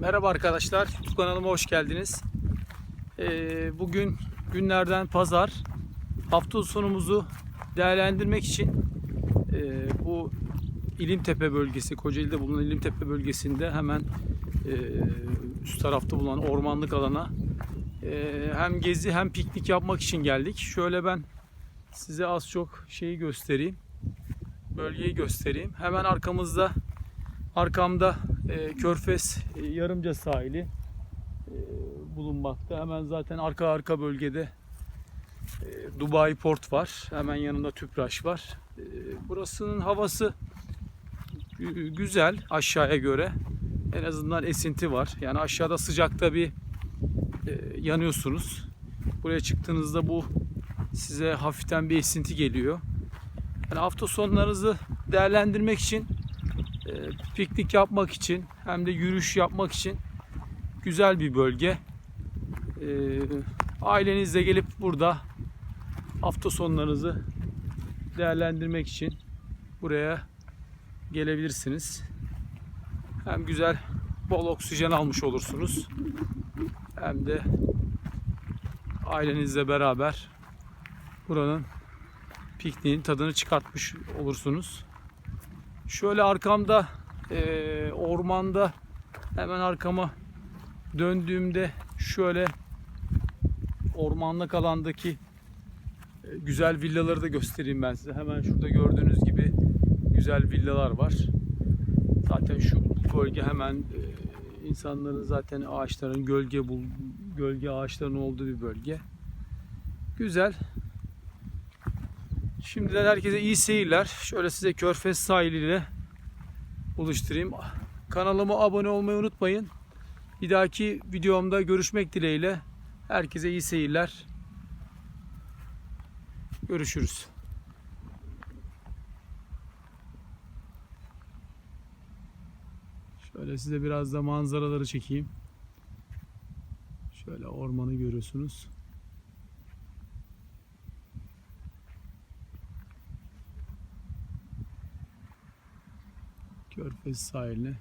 Merhaba arkadaşlar, YouTube kanalıma hoş geldiniz. Ee, bugün günlerden pazar. Hafta sonumuzu değerlendirmek için e, bu İlimtepe bölgesi, Kocaeli'de bulunan İlimtepe bölgesinde hemen e, üst tarafta bulunan ormanlık alana e, hem gezi hem piknik yapmak için geldik. Şöyle ben size az çok şeyi göstereyim. Bölgeyi göstereyim. Hemen arkamızda Arkamda e, Körfez e, Yarımca sahili e, bulunmakta. Hemen zaten arka arka bölgede e, Dubai Port var. Hemen yanında Tüpraş var. Burasının havası gü- güzel aşağıya göre. En azından esinti var. Yani aşağıda sıcakta bir yanıyorsunuz. Buraya çıktığınızda bu size hafiften bir esinti geliyor. Yani hafta sonlarınızı değerlendirmek için e, piknik yapmak için hem de yürüyüş yapmak için güzel bir bölge. E, ailenizle gelip burada hafta sonlarınızı değerlendirmek için buraya gelebilirsiniz. Hem güzel bol oksijen almış olursunuz. Hem de ailenizle beraber buranın pikniğin tadını çıkartmış olursunuz. Şöyle arkamda eee, ormanda hemen arkama döndüğümde şöyle ormanlık alandaki e, güzel villaları da göstereyim ben size. Hemen şurada gördüğünüz gibi güzel villalar var. Zaten şu bölge hemen e, insanların zaten ağaçların gölge bul gölge ağaçların olduğu bir bölge. Güzel. Şimdiden herkese iyi seyirler. Şöyle size Körfez sahiliyle buluşturayım. Kanalıma abone olmayı unutmayın. Bir dahaki videomda görüşmek dileğiyle. Herkese iyi seyirler. Görüşürüz. Şöyle size biraz da manzaraları çekeyim. Şöyle ormanı görüyorsunuz. Körfez sahiline